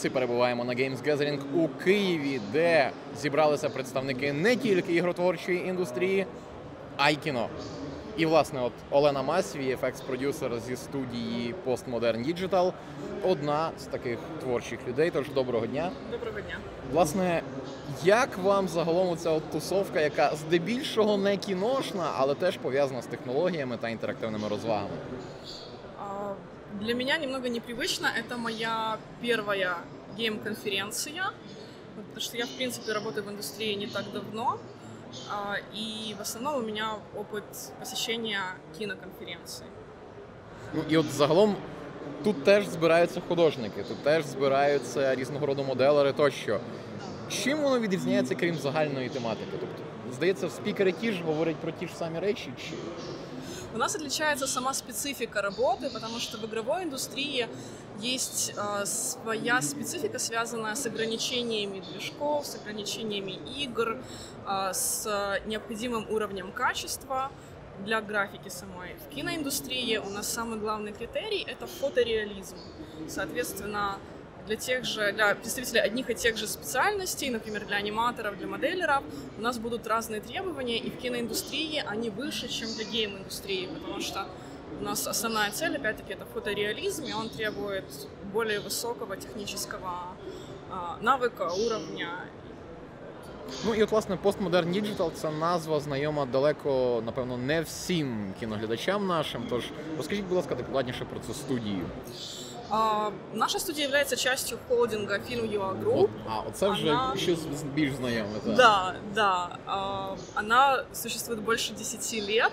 досі перебуваємо на Games Gathering у Києві, де зібралися представники не тільки ігротворчої індустрії, а й кіно. І, власне, от Олена Масвій, ефекс-продюсер зі студії Postmodern Digital, одна з таких творчих людей. Тож доброго дня. Доброго дня. Власне, як вам загалом ця от тусовка, яка здебільшого не кіношна, але теж пов'язана з технологіями та інтерактивними розвагами? А, Для меня немного непривычно. Это моя первая гейм-конференция, потому что я, в принципе, работаю в индустрии не так давно. а, И в основном у меня опыт посещения киноконференций. Ну і от загалом тут теж збираються художники, тут теж збираються різного роду моделери тощо. Чим воно відрізняється, крім загальної тематики? Тобто, здається, спікери ті ж говорять про ті ж самі речі, чи У нас отличается сама специфика работы, потому что в игровой индустрии есть э, своя специфика, связанная с ограничениями движков, с ограничениями игр, э, с необходимым уровнем качества для графики самой. В киноиндустрии у нас самый главный критерий — это фотореализм. Соответственно, для тех же, для представителей одних и тех же специальностей, например, для аниматоров, для моделеров, у нас будут разные требования, и в киноиндустрии они выше, чем для гейм-индустрии, потому что у нас основная цель, опять-таки, это фотореализм, и он требует более высокого технического а, навыка, уровня. ну і от власне Postmodern Digital це назва знайома далеко, напевно, не всім кіноглядачам нашим. Тож розкажіть, будь ласка, докладніше про цю студію. А, наша студия является частью холдинга Film UA Group. От, а оце вже Вона- щось більш знайоме. Так. Да, да. А, Она существует больше 10 лет.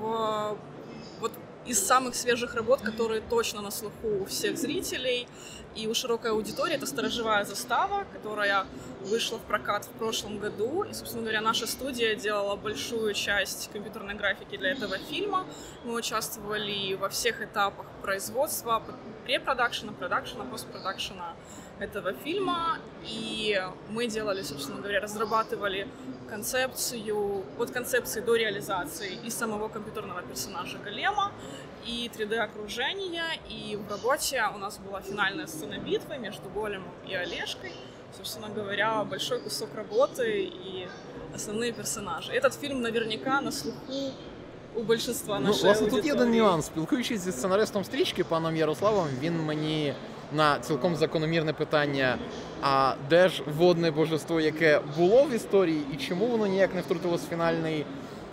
В- из самых свежих работ, которые точно на слуху у всех зрителей и у широкой аудитории, это «Сторожевая застава», которая вышла в прокат в прошлом году. И, собственно говоря, наша студия делала большую часть компьютерной графики для этого фильма. Мы участвовали во всех этапах производства, препродакшена, продакшена, постпродакшена этого фильма. И мы делали, собственно говоря, разрабатывали концепцию, от концепции до реализации и самого компьютерного персонажа Голема, и 3D-окружения, и в работе у нас была финальная сцена битвы между Големом и Олежкой. Собственно говоря, большой кусок работы и основные персонажи. Этот фильм наверняка на слуху у большинства Ну, нашей власне, тут є один аудитории. нюанс. Спілкуючись зі сценаристом стрічки, паном Ярославом, він мені на цілком закономірне питання: а де ж водне божество, яке було в історії, і чому воно ніяк не втрутилось в фінальний,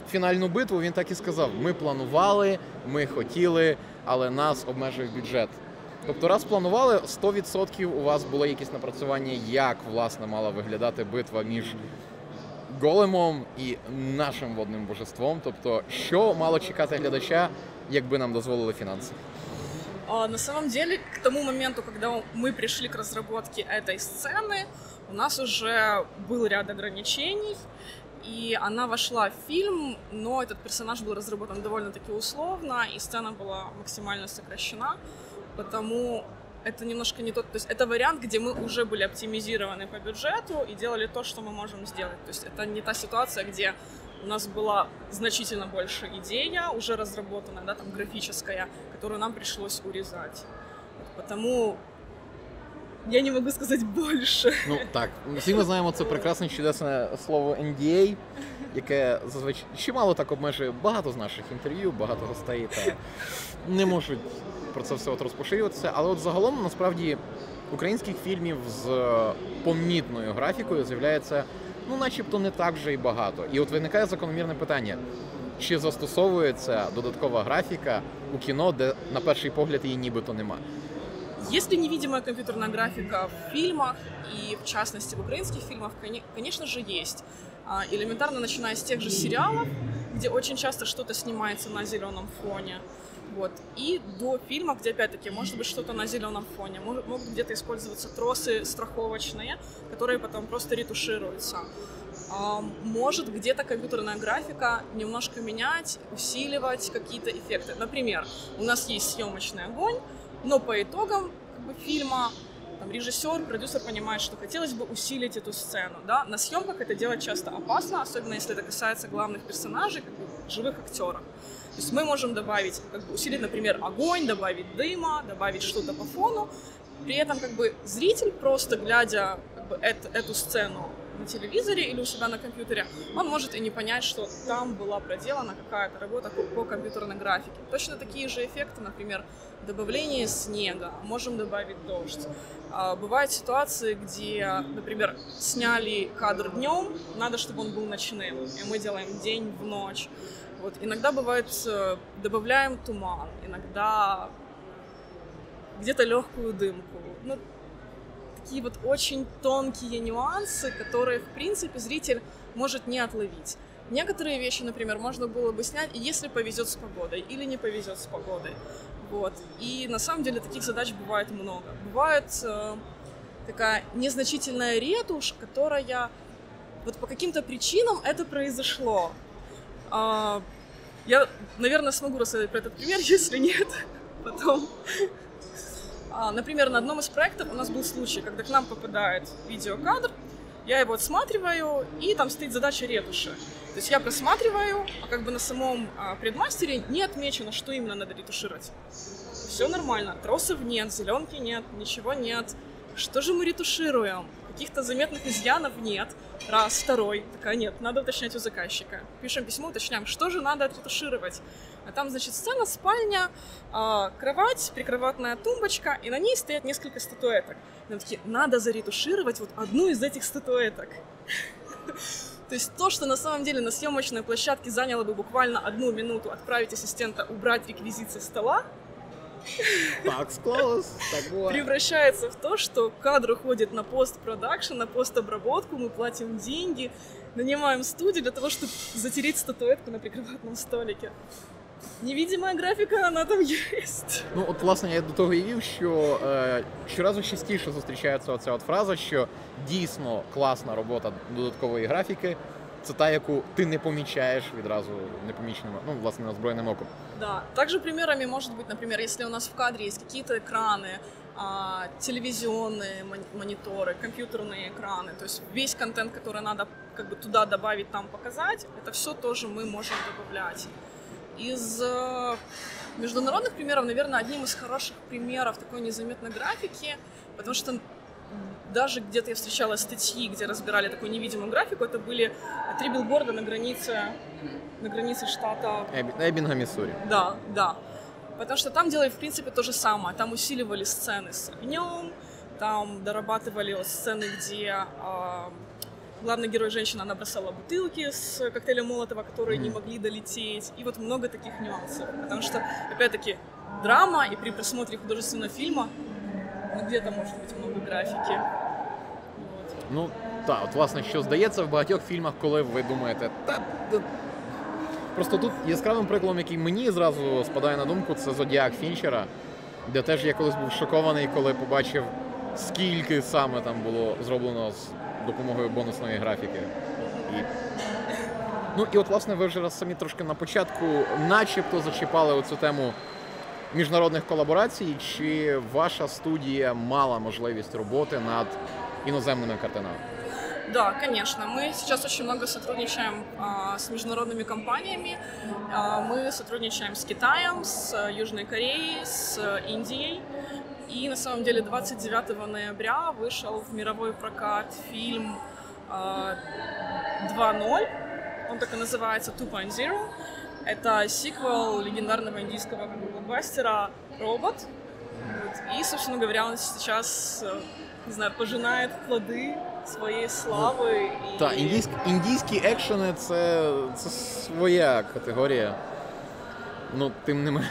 фінальну битву? Він так і сказав: ми планували, ми хотіли, але нас обмежив бюджет. Тобто, раз планували, 100% у вас було якісь напрацювання, як власне мала виглядати битва між големом і нашим водним божеством. Тобто, що мало чекати глядача, якби нам дозволили фінанси? А, На самом деле, к тому моменту, когда мы пришли к разработке этой сцены, у нас уже был ряд ограничений, и она вошла в фильм, но этот персонаж был разработан довольно-таки условно, и сцена была максимально сокращена, потому это немножко не тот, то есть это вариант, где мы уже были оптимизированы по бюджету и делали то, что мы можем сделать. То есть это не та ситуация, где у нас была значительно больше идея, уже разработанная, да, там графическая, которую нам пришлось урезать. Потому я не могу сказать больше. Ну так, всі ми знаємо це прекрасне чудесне слово NDA, яке зазвичай чимало так обмежує багато з наших інтерв'ю, багато гостей та не можуть про це все от розпоширюватися. Але от загалом насправді українських фільмів з помітною графікою з'являється ну, начебто, не так вже і багато. І от виникає закономірне питання. Чи застосовується додаткова графіка у кіно, де на перший погляд її нібито нема? Если невидимая компьютерная графика в фильмах, и в частности в коне- конечно же, есть. А, Элементарно начиная с тех же сериалов, где очень часто что-то снимается на зеленом фоне, вот, и до фильма, где опять-таки может быть что-то на зеленом фоне, может, могут где-то использоваться тросы страховочные, которые потом просто ретушируются. А, Может где-то компьютерная графика немножко менять, усиливать какие-то эффекты. Например, у нас есть съемочный огонь, но по итогам как бы, фильма там, режиссер, продюсер понимает, что хотелось бы усилить эту сцену. Да? На съемках это делать часто опасно, особенно если это касается главных персонажей, как бы, живых актеров. То есть мы можем добавить, как бы усилить, например, огонь, добавить дыма, добавить что-то по фону. При этом как бы зритель, просто глядя как бы, эту, эту сцену на телевизоре или у себя на компьютере, он может и не понять, что там была проделана какая-то работа по компьютерной графике. Точно такие же эффекты, например, добавление снега, можем добавить дождь. А, бывают ситуации, где, например, сняли кадр днем, надо, чтобы он был ночным, и мы делаем день в ночь. Вот. Иногда бывает, э, добавляем туман, иногда где-то легкую дымку. Ну, такие вот очень тонкие нюансы, которые, в принципе, зритель может не отловить. Некоторые вещи, например, можно было бы снять, если повезет с погодой или не повезет с погодой. Вот. И на самом деле таких задач бывает много. Бывает э, такая незначительная ретушь, которая вот по каким-то причинам это произошло. Э, я, наверное, смогу рассказать про этот пример, если нет, потом. А, например, на одном из проектов у нас был случай, когда к нам попадает видеокадр, я его отсматриваю, и там стоит задача ретуши. То есть я просматриваю, а как бы на самом а, предмастере не отмечено, что именно надо ретушировать. Все нормально, тросов нет, зеленки нет, ничего нет. Что же мы ретушируем? Каких-то заметных изъянов нет. Раз, второй. Такая, нет, надо уточнять у заказчика. Пишем письмо, уточняем, что же надо отретушировать. А там, значит, сцена, спальня, э, кровать, прикроватная тумбочка, и на ней стоят несколько статуэток. И мы такие, надо заретушировать вот одну из этих статуэток. То есть то, что на самом деле на съемочной площадке заняло бы буквально одну минуту отправить ассистента убрать реквизит со стола, так close, так превращается в то, что кадр уходит на постпродакшн, на постобработку, мы платим деньги, нанимаем студию для того, чтобы затереть статуэтку на прикроватном столике. Невидима графіка, вона там є. Ну, от, власне, я до того і вів, що е, щоразу частіше зустрічається оця от фраза, що дійсно класна робота додаткової графіки. Це та, яку ти не помічаєш відразу непоміченим, ну, власне, озброєним оком. Да. Также примерами может быть, например, если у нас в кадре есть какие-то экраны, а, телевизионные мониторы, компьютерные экраны, то есть весь контент, который надо как бы туда добавить, там показать, это все тоже мы можем добавлять. Из э, международных примеров, наверное, одним из хороших примеров такой незаметной графики, потому что даже где-то я встречала статьи, где разбирали такую невидимую графику, это были три билборда на границе, на границе штата... Эббинга, Миссури. Да, да. Потому что там делали, в принципе, то же самое. Там усиливали сцены с огнем, там дорабатывали сцены, где э, главный герой женщина, она бросала бутылки с коктейлем Молотова, которые mm не могли долететь. И вот много таких нюансов. Потому что, опять-таки, драма, и при просмотре художественного фильма ну, где-то может быть много графіки. Ну, так, от власне, що здається в багатьох фільмах, коли ви думаєте, та. Просто тут яскравим прикладом, який мені зразу спадає на думку, це Зодіак Фінчера, де теж я колись був шокований, коли побачив, скільки саме там було зроблено з допомогою бонусної графіки. І... Ну і от, власне, ви вже раз самі трошки на початку, начебто, зачіпали оцю тему міжнародних колаборацій. Чи ваша студія мала можливість роботи над іноземними картинами? Да, конечно. Мы сейчас очень много сотрудничаем а, с международными компаниями. А, мы сотрудничаем с Китаем, с Южной Кореей, с Индией. И на самом деле 29 ноября вышел в мировой прокат фильм э, 2.0. Он так и называется 2.0. Это сиквел легендарного индийского блокбастера «Робот». Вот. И, собственно говоря, он сейчас, не знаю, пожинает плоды своєї слави. І... Так, індійські, індійські екшени це, це своя категорія. Ну, тим не менше.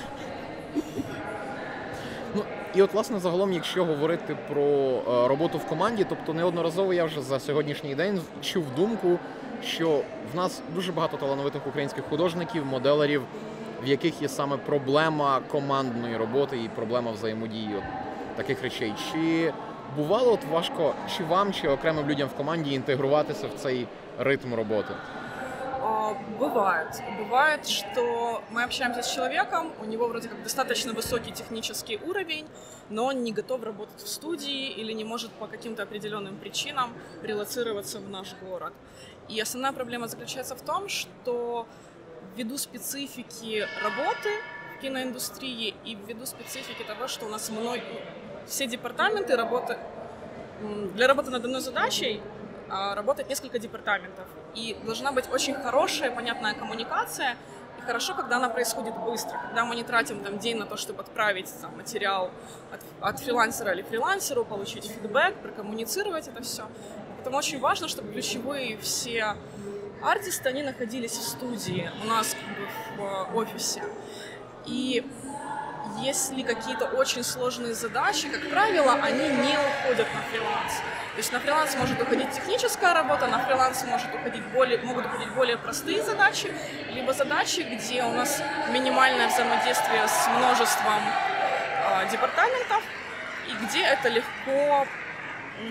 І от, власне, загалом, якщо говорити про е, роботу в команді, тобто неодноразово я вже за сьогоднішній день чув думку, що в нас дуже багато талановитих українських художників, моделерів, в яких є саме проблема командної роботи і проблема взаємодії таких речей. Чи бувало от важко чи вам, чи окремим людям в команді інтегруватися в цей ритм роботи? Бывает. Бывает, что мы общаемся с человеком, у него вроде как достаточно высокий технический уровень, но он не готов работать в студии или не может по каким-то определенным причинам релацироваться в наш город. И основная проблема заключается в том, что ввиду специфики работы в киноиндустрии и ввиду специфики того, что у нас много, все департаменты работы, для работы над одной задачей а, работает несколько департаментов. И должна быть очень хорошая, понятная коммуникация. И хорошо, когда она происходит быстро, когда мы не тратим там день на то, чтобы отправить там, материал от, от фрилансера или фрилансеру, получить фидбэк, прокоммуницировать это все. Поэтому очень важно, чтобы ключевые все артисты, они находились в студии у нас как в офисе. И если какие-то очень сложные задачи, как правило, они не уходят на фриланс. То есть на фриланс может уходить техническая работа, на фриланс может уходить более, могут уходить более простые задачи, либо задачи, где у нас минимальное взаимодействие с множеством э, департаментов, и где это легко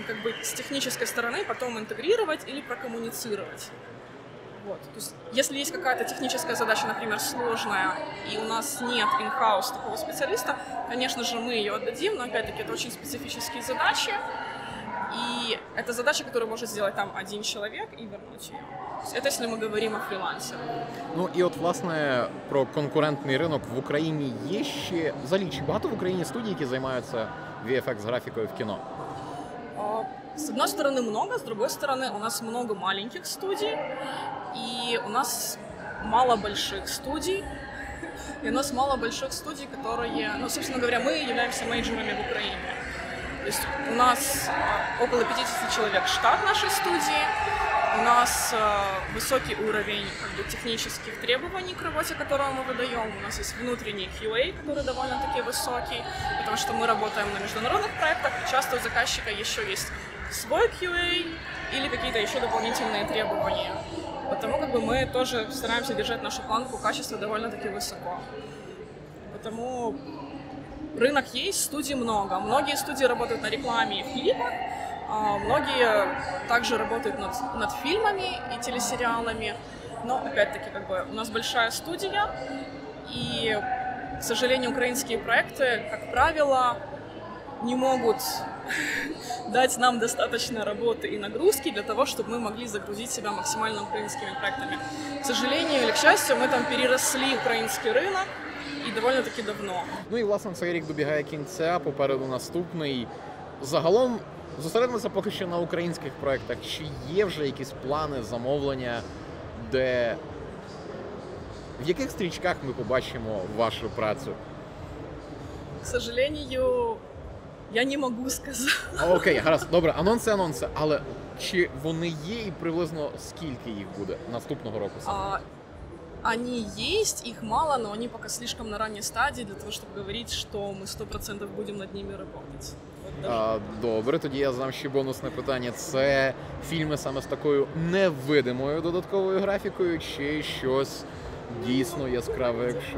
как бы с технической стороны потом интегрировать или прокоммуницировать. Вот. То есть, если есть какая-то техническая задача, например, сложная, и у нас нет in-house такого специалиста, конечно же, мы ее отдадим, но, опять-таки, это очень специфические задачи, и это задача, которую может сделать там один человек и вернуть ее. Это если ми говоримо о фрілансі. Ну і от власне про конкурентний ринок в Україні є ще взагалі чи багато в Україні студій, які займаються VFX графікою в кіно? С одной стороны много, с другой стороны у нас много маленьких студий, и у нас мало больших студий, и у нас мало больших студий, которые, ну, собственно говоря, мы являемся мейджорами в Украине. То есть у нас а, около 50 человек штат нашей студии, у нас э, высокий уровень как бы, технических требований к работе, которую мы выдаем. У нас есть внутренний QA, который довольно-таки высокий, потому что мы работаем на международных проектах, и часто у заказчика еще есть свой QA или какие-то еще дополнительные требования. Потому как бы мы тоже стараемся держать нашу планку качества довольно-таки высоко. Потому рынок есть, студий много. Многие студии работают на рекламе и клипах, а многие также работают над, над фильмами и телесериалами. Но, опять-таки, как бы у нас большая студия, и, к сожалению, украинские проекты, как правило, не могут дать нам достаточно работы и нагрузки для того, чтобы мы могли загрузить себя максимально украинскими проектами. К сожалению или к счастью, мы там переросли украинский рынок і доволі таки давно. Ну і власне цей рік добігає кінця. Попереду наступний. Загалом зосередимося поки що на українських проєктах. Чи є вже якісь плани, замовлення, де в яких стрічках ми побачимо вашу працю? К сожалению, я не можу сказати. Окей, гаразд, добре, анонси, анонси. Але чи вони є і приблизно скільки їх буде наступного року? А, они есть, их мало, но они пока слишком на ранней стадии для того, чтобы говорить, что мы 100% будем над ними работать. А, Добре, тоді я знам ще бонусне питання. Це фільми саме з такою невидимою додатковою графікою, чи щось дійсно яскраве, якщо.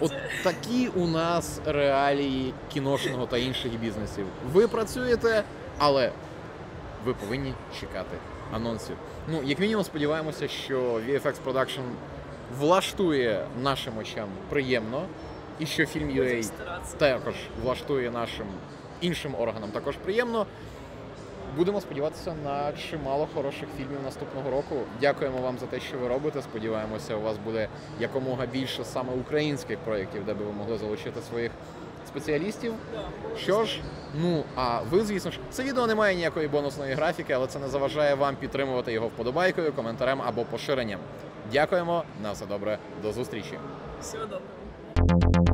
От такі у нас реалії кіношного та інших бізнесів. Ви працюєте, але ви повинні чекати анонсів. Ну, як мінімум, сподіваємося, що VFX Production влаштує нашим очам приємно, і що фільм UA також влаштує нашим іншим органам також приємно. Будемо сподіватися на чимало хороших фільмів наступного року. Дякуємо вам за те, що ви робите. Сподіваємося, у вас буде якомога більше саме українських проєктів, де би ви могли залучити своїх спеціалістів. Що ж, ну а ви, звісно ж, це відео не має ніякої бонусної графіки, але це не заважає вам підтримувати його вподобайкою, коментарем або поширенням. Дякуємо на все добре, до зустрічі. Всього доброго.